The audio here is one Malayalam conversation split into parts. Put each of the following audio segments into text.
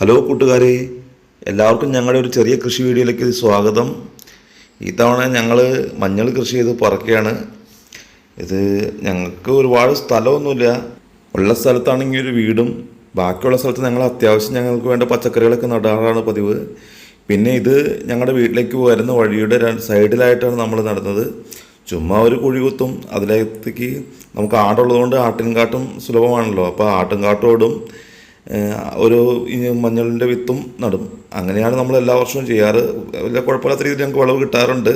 ഹലോ കൂട്ടുകാരെ എല്ലാവർക്കും ഞങ്ങളുടെ ഒരു ചെറിയ കൃഷി വീഡിയോയിലേക്ക് സ്വാഗതം. ഇത്തവണ ഞങ്ങൾ മഞ്ഞൾ കൃഷി ചെയ്ത് പറക്കുകയാണ്. ഇത് ഞങ്ങൾക്ക് ഒരുപാട് സ്ഥലമൊന്നുമില്ല. ഉള്ള സ്ഥലത്താണെങ്കിൽ ഒരു വീടും ബാക്കിയുള്ള സ്ഥലത്ത് ഞങ്ങൾ അത്യാവശ്യം ഞങ്ങൾക്ക് വേണ്ട പച്ചക്കറികളൊക്കെ നടാറാണ് പതിവ്. പിന്നെ ഇത് ഞങ്ങളുടെ വീട്ടിലേക്ക് വരുന്ന വഴിയുടെ സൈഡിലായിട്ടാണ് നമ്മൾ നടന്നത്. ചുമ്മാ ഒരു കുഴി കുത്തും അതിലേക്ക് നമുക്ക് ആടുള്ളതുകൊണ്ട് ആട്ടിൻകാട്ടും സുലഭമാണല്ലോ. അപ്പോൾ ആട്ടിൻകാട്ടോടും ഒരു മഞ്ഞളിന്റെ വിത്തും നടും. അങ്ങനെയാണ് നമ്മൾ എല്ലാ വർഷവും ചെയ്യാറ്. വലിയ കുഴപ്പമില്ലാത്ത രീതിയിൽ ഞങ്ങൾക്ക് വിളവ് കിട്ടാറുണ്ട്.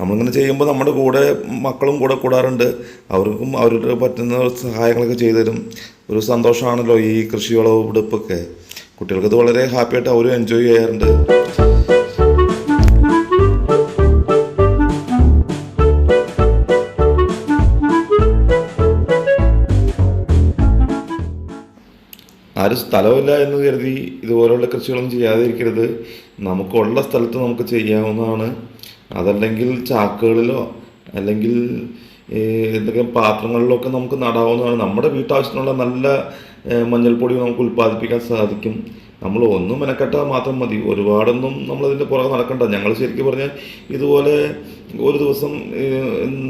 നമ്മളിങ്ങനെ ചെയ്യുമ്പോൾ നമ്മുടെ കൂടെ മക്കളും കൂടെ കൂടാറുണ്ട്. അവർക്കും അവരുടെ പറ്റുന്ന സഹായങ്ങളൊക്കെ ചെയ്തു തരും ഒരു സന്തോഷമാണല്ലോ ഈ കൃഷി വിളവെടുപ്പൊക്കെ കുട്ടികൾക്ക് കുട്ടികൾക്കത് വളരെ ഹാപ്പിയായിട്ട് അവരും എൻജോയ് ചെയ്യാറുണ്ട്. ആരും സ്ഥലമില്ല എന്ന് കരുതി ഇതുപോലുള്ള കൃഷികളൊന്നും ചെയ്യാതിരിക്കരുത്. നമുക്കുള്ള സ്ഥലത്ത് നമുക്ക് ചെയ്യാവുന്നതാണ്. അതല്ലെങ്കിൽ ചാക്കുകളിലോ അല്ലെങ്കിൽ എന്തെങ്കിലും പാത്രങ്ങളിലോ ഒക്കെ നമുക്ക് നടാവുന്നതാണ്. നമ്മുടെ വീട്ടാവശ്യത്തിനുള്ള നല്ല മഞ്ഞൾപ്പൊടി നമുക്ക് ഉൽപ്പാദിപ്പിക്കാൻ സാധിക്കും. നമ്മൾ ഒന്നും മെനക്കെട്ടാൽ മാത്രം മതി. ഒരുപാടൊന്നും നമ്മളതിന്റെ പുറകെ നടക്കണ്ട. ഞങ്ങൾ ശരിക്കും പറഞ്ഞാൽ ഇതുപോലെ ഒരു ദിവസം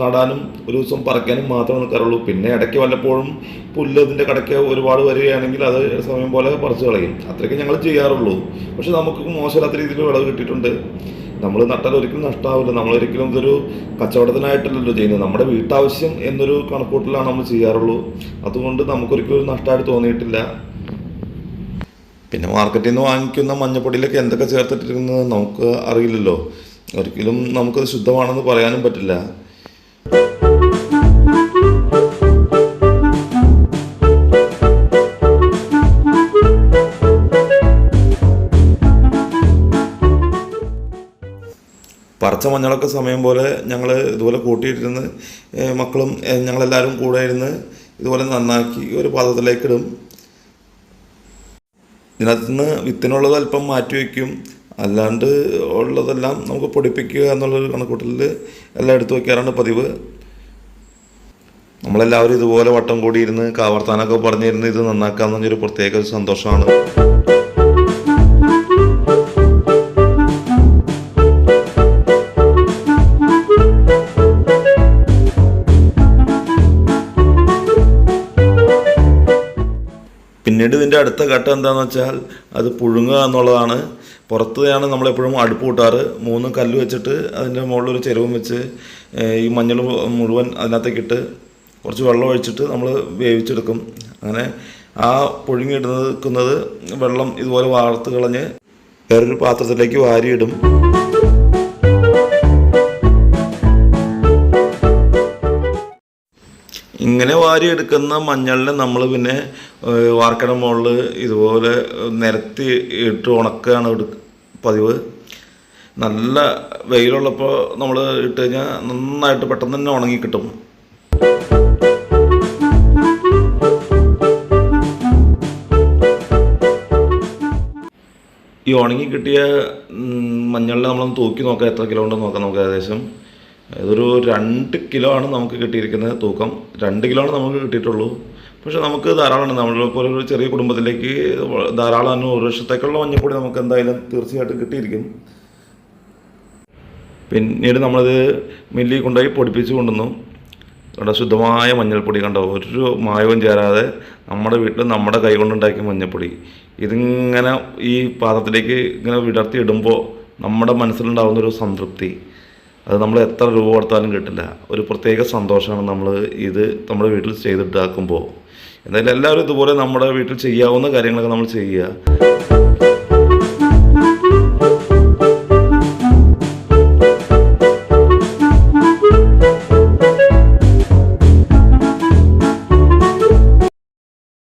നടാനും ഒരു ദിവസം പറിക്കാനും മാത്രമേ നിൽക്കാറുള്ളൂ. പിന്നെ ഇടയ്ക്ക് വല്ലപ്പോഴും പുല്ല് അതിന്റെ കടയ്ക്ക് ഒരുപാട് വരികയാണെങ്കിൽ അത് സമയം പോലെ പറിച്ചു കളയും. അത്രയ്ക്ക് ഞങ്ങൾ ചെയ്യാറുള്ളൂ. പക്ഷെ നമുക്ക് മോശമില്ലാത്ത രീതിയിൽ വിളവ് കിട്ടിയിട്ടുണ്ട്. നമ്മൾ നട്ടാൽ ഒരിക്കലും നഷ്ടമാവില്ല നമ്മളൊരിക്കലും ഇതൊരു കച്ചവടത്തിനായിട്ടല്ലല്ലോ ചെയ്യുന്നത്. നമ്മുടെ വീട്ടാവശ്യം എന്നൊരു കണക്കൂട്ടിലാണ് നമ്മൾ ചെയ്യാറുള്ളൂ. അതുകൊണ്ട് നമുക്കൊരിക്കലും ഒരു നഷ്ടമായിട്ട് തോന്നിയിട്ടില്ല. പിന്നെ മാർക്കറ്റിൽ നിന്ന് വാങ്ങിക്കുന്ന മഞ്ഞപ്പൊടിയിലൊക്കെ എന്തൊക്കെ ചേർത്തിട്ടിരിക്കുന്നത് നമുക്ക് അറിയില്ലല്ലോ. ഒരിക്കലും നമുക്കത് ശുദ്ധമാണെന്ന് പറയാനും പറ്റില്ല. പറിച്ച മഞ്ഞളൊക്കെ സമയം പോലെ ഞങ്ങൾ ഇതുപോലെ കൂട്ടിയിട്ടിരുന്ന് മക്കളും ഞങ്ങളെല്ലാവരും കൂടെ ഇരുന്ന് ഇതുപോലെ നന്നാക്കി ഒരു പാത്രത്തിലേക്ക് ഇടും. ഇതിനകത്ത് നിന്ന് വിത്തിനുള്ളത് അല്പം മാറ്റി വയ്ക്കും. അല്ലാണ്ട് ഉള്ളതെല്ലാം നമുക്ക് പൊടിപ്പിക്കുക എന്നുള്ളൊരു കണക്കൂട്ടലിൽ എല്ലാം എടുത്തു വയ്ക്കാറാണ് പതിവ്. നമ്മളെല്ലാവരും ഇതുപോലെ വട്ടം കൂടിയിരുന്ന് കാവർത്താനൊക്കെ പറഞ്ഞിരുന്ന് ഇത് നന്നാക്കാന്ന് പറഞ്ഞൊരു പ്രത്യേക ഒരു സന്തോഷമാണ്. പിന്നീട് ഇതിന്റെ അടുത്ത ഘട്ടം എന്താണെന്ന് വെച്ചാൽ അത് പുഴുങ്ങുക എന്നുള്ളതാണ്. പുറത്താണ് നമ്മളെപ്പോഴും അടുപ്പ് കൂട്ടാറ്. മൂന്ന് കല്ല് വെച്ചിട്ട് അതിന്റെ മുകളിൽ ഒരു ചെരുവും വെച്ച് ഈ മഞ്ഞൾ മുഴുവൻ അതിനകത്തേക്കിട്ട് കുറച്ച് വെള്ളം ഒഴിച്ചിട്ട് നമ്മൾ വേവിച്ചെടുക്കും. അങ്ങനെ ആ പുഴുങ്ങിയിടുന്നത് വെള്ളം ഇതുപോലെ വാർത്ത് കളഞ്ഞ് വേറൊരു പാത്രത്തിലേക്ക് വാരിയിടും. ഇങ്ങനെ വാരിയെടുക്കുന്ന മഞ്ഞളിനെ നമ്മൾ പിന്നെ വാർക്കട മുകളിൽ ഇതുപോലെ നിരത്തി ഇട്ട് ഉണക്കുകയാണ് പതിവ്. നല്ല വെയിലുള്ളപ്പോൾ നമ്മൾ ഇട്ട് കഴിഞ്ഞാൽ നന്നായിട്ട് പെട്ടെന്ന് തന്നെ ഉണങ്ങി കിട്ടും. ഈ ഉണങ്ങി കിട്ടിയ മഞ്ഞളിൽ നമ്മളൊന്ന് തൂക്കി നോക്കാം എത്ര കിലോ ഉണ്ടെന്ന് നോക്കാം നമുക്ക് ഏകദേശം. ഇതൊരു രണ്ട് കിലോ ആണ് നമുക്ക് കിട്ടിയിരിക്കുന്നത് തൂക്കം. രണ്ട് കിലോ ആണ് നമുക്ക് കിട്ടിയിട്ടുള്ളൂ. പക്ഷേ നമുക്ക് ധാരാളമാണ് നമ്മളെ പോലെ ഒരു ചെറിയ കുടുംബത്തിലേക്ക് ധാരാളം തന്നെ ഒരു വർഷത്തേക്കുള്ള മഞ്ഞപ്പൊടി നമുക്ക് എന്തായാലും തീർച്ചയായിട്ടും കിട്ടിയിരിക്കും. പിന്നീട് നമ്മളത് മില്ലി കൊണ്ടുപോയി പൊടിപ്പിച്ച് കൊണ്ടുവന്നു. അവിടെ ശുദ്ധമായ മഞ്ഞൾപ്പൊടി കണ്ടോ? ഒരു മായവും ചേരാതെ നമ്മുടെ വീട്ടിൽ നമ്മുടെ കൈ കൊണ്ടുണ്ടാക്കിയ മഞ്ഞൾപ്പൊടി ഇതിങ്ങനെ ഈ പാത്രത്തിലേക്ക് ഇങ്ങനെ വിടർത്തി ഇടുമ്പോൾ നമ്മുടെ മനസ്സിലുണ്ടാകുന്നൊരു സംതൃപ്തി. അത് നമ്മൾ എത്ര രൂപ കൊടുത്താലും കിട്ടില്ല. ഒരു പ്രത്യേക സന്തോഷമാണ് നമ്മൾ ഇത് നമ്മുടെ വീട്ടിൽ ചെയ്തിട്ടാക്കുമ്പോൾ എന്തായാലും എല്ലാവരും ഇതുപോലെ നമ്മുടെ വീട്ടിൽ ചെയ്യാവുന്ന കാര്യങ്ങളൊക്കെ നമ്മൾ ചെയ്യുക.